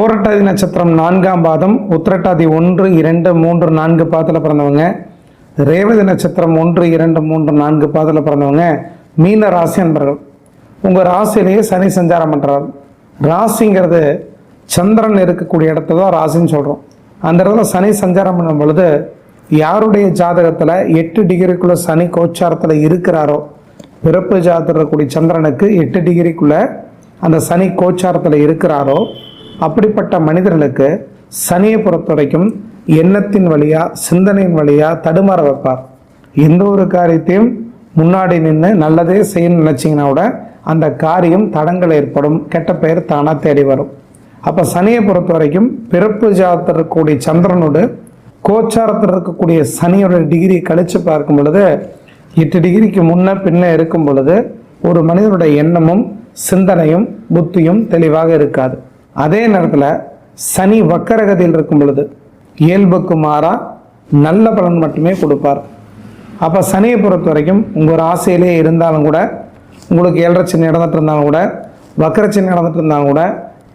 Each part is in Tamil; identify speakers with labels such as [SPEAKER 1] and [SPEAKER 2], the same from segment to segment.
[SPEAKER 1] பூரட்டாதி நட்சத்திரம் நான்காம் பாதம் உத்திரட்டாதி ஒன்று இரண்டு மூன்று நான்கு பாதத்தில் பிறந்தவங்க. ரேவதி நட்சத்திரம் ஒன்று இரண்டு மூன்று நான்கு பாதத்தில் பிறந்தவங்க. மீன ராசி அன்பர்கள் உங்கள் ராசியிலேயே சனி சஞ்சாரம் பண்ணுறாரு ராசிங்கிறது சந்திரன் இருக்கக்கூடிய இடத்த தான் ராசின்னு சொல்கிறோம் அந்த இடத்துல சனி சஞ்சாரம் பண்ணும் பொழுது யாருடைய ஜாதகத்தில் எட்டு டிகிரிக்குள்ளே சனி கோச்சாரத்தில் இருக்கிறாரோ பிறப்பு ஜாதகத்தில் இருக்கக்கூடிய சந்திரனுக்கு எட்டு டிகிரிக்குள்ளே அந்த சனி கோச்சாரத்தில் இருக்கிறாரோ அப்படிப்பட்ட மனிதர்களுக்கு சனியை பொறுத்த வரைக்கும் எண்ணத்தின் வழியா சிந்தனையின் வழியா தடுமாற வைப்பார். எந்த ஒரு காரியத்தையும் முன்னாடி நின்று நல்லதே செய்யணும்னு நினச்சிங்கன்னா கூட அந்த காரியம் தடங்கள் ஏற்படும் கெட்ட பெயர் தானாக தேடி வரும். அப்போ சனியை பொறுத்த வரைக்கும் பிறப்பு ஜாதத்தில் இருக்கக்கூடிய சந்திரனோடு கோச்சாரத்தில் இருக்கக்கூடிய சனியோட டிகிரி கழித்து பார்க்கும் பொழுது எட்டு டிகிரிக்கு முன்ன பின்ன இருக்கும் பொழுது ஒரு மனிதனுடைய எண்ணமும் சிந்தனையும் புத்தியும் தெளிவாக இருக்காது. அதே நேரத்தில் சனி வக்கரகதியில் இருக்கும் பொழுது இயல்புக்கு மாறா நல்ல பலன் மட்டுமே கொடுப்பார். அப்போ சனியை பொறுத்த வரைக்கும் உங்கள் ராசியிலே இருந்தாலும் கூட உங்களுக்கு ஏழரை சின்ன நடந்துட்டு இருந்தாலும் கூட வக்கர சின்ன நடந்துட்டு இருந்தாலும் கூட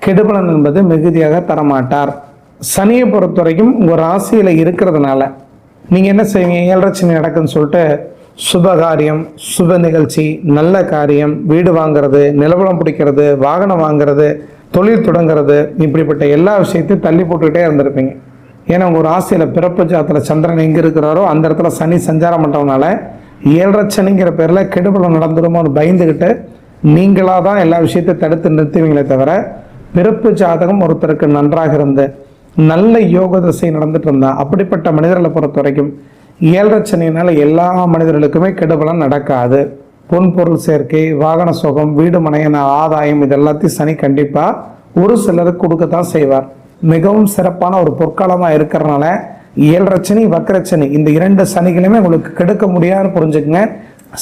[SPEAKER 1] கெடுபலன் என்பது மிகுதியாக தரமாட்டார். சனியை பொறுத்த வரைக்கும் உங்கள் ராசியில் இருக்கிறதுனால நீங்கள் என்ன செய்வீங்க? ஏழரை சின்ன நடக்குன்னு சொல்லிட்டு சுப காரியம் சுப நிகழ்ச்சி நல்ல காரியம் வீடு வாங்கிறது நிலவரம் பிடிக்கிறது வாகனம் வாங்குறது தொழில் தொடங்குறது இப்படிப்பட்ட எல்லா விஷயத்தையும் தள்ளி போட்டுக்கிட்டே இருந்திருப்பீங்க. ஏன்னா உங்கள் ராசியில் பிறப்பு ஜாதத்தில் சந்திரன் எங்கே இருக்கிறாரோ அந்த இடத்துல சனி சஞ்சாரம் பண்ணுறதுனால ஏழரை சனிங்கிற பேரில் கெடுபலம் நடந்துருமோன்னு பயந்துக்கிட்டு நீங்களாக தான் எல்லா விஷயத்தையும் தடுத்து நிறுத்துவீங்களே தவிர பிறப்பு ஜாதகம் ஒருத்தருக்கு நன்றாக இருந்து நல்ல யோக திசை நடந்துட்டு இருந்தா அப்படிப்பட்ட மனிதர்களை பொறுத்த வரைக்கும் ஏழரை சனியினால எல்லா மனிதர்களுக்குமே கெடுபலம் நடக்காது. பொன்பொருள் சேர்க்கை வாகன சுகம் வீடு மனையன ஆதாயம் இது எல்லாத்தையும் சனி கண்டிப்பாக ஒரு சிலருக்கு கொடுக்கத்தான் செய்வார். மிகவும் சிறப்பான ஒரு பொற்காலமாக இருக்கிறனால ஏழரை வக்கரச்சனி இந்த இரண்டு சனிகளுமே உங்களுக்கு கெடுக்க முடியாது புரிஞ்சுக்குங்க.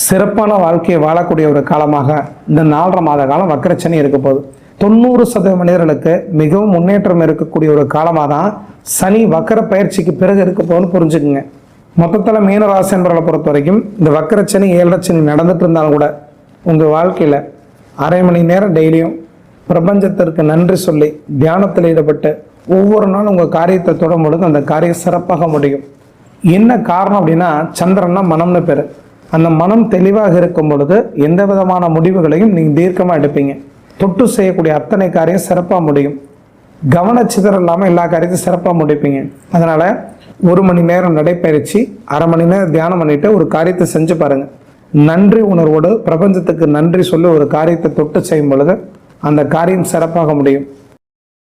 [SPEAKER 1] சிறப்பான வாழ்க்கையை வாழக்கூடிய ஒரு காலமாக இந்த நாலரை மாத காலம் வக்கரச்சனி இருக்க போகுது. தொண்ணூறு சதவீத மனிதர்களுக்கு மிகவும் முன்னேற்றம் இருக்கக்கூடிய ஒரு காலமாக தான் சனி வக்கர பயிற்சிக்கு பிறகு இருக்க போகுதுன்னு புரிஞ்சுக்குங்க. மொத்தத்தில் மீனராசி என்பவர்களை பொறுத்த வரைக்கும் இந்த வக்கரச்சனி ஏழரச்சனி நடந்துட்டு இருந்தாலும் கூட உங்கள் வாழ்க்கையில் அரை மணி நேரம் டெய்லியும் பிரபஞ்சத்திற்கு நன்றி சொல்லி தியானத்தில் ஈடுபட்டு ஒவ்வொரு நாளும் உங்கள் காரியத்தை தொடும் பொழுது அந்த காரியம் சிறப்பாக முடியும். என்ன காரணம் அப்படின்னா சந்திரன்னா மனம்னு பேர். அந்த மனம் தெளிவாக இருக்கும் பொழுது எந்த விதமான முடிவுகளையும் நீங்கள் தீர்க்கமாக எடுப்பீங்க. தொட்டு செய்யக்கூடிய அத்தனை காரியம் சிறப்பாக முடியும். கவனச்சிதறல் இல்லாமல் எல்லா காரியத்தையும் சிறப்பாக முடிப்பீங்க. அதனால் ஒரு மணி நேரம் நடைப்பயிற்சி அரை மணி நேரம் தியானம் பண்ணிட்டு ஒரு காரியத்தை செஞ்சு பாருங்க. நன்றி உணர்வோடு பிரபஞ்சத்துக்கு நன்றி சொல்லி ஒரு காரியத்தை தொட்டு செய்யும் பொழுது அந்த காரியம் சிறப்பாக முடியும்.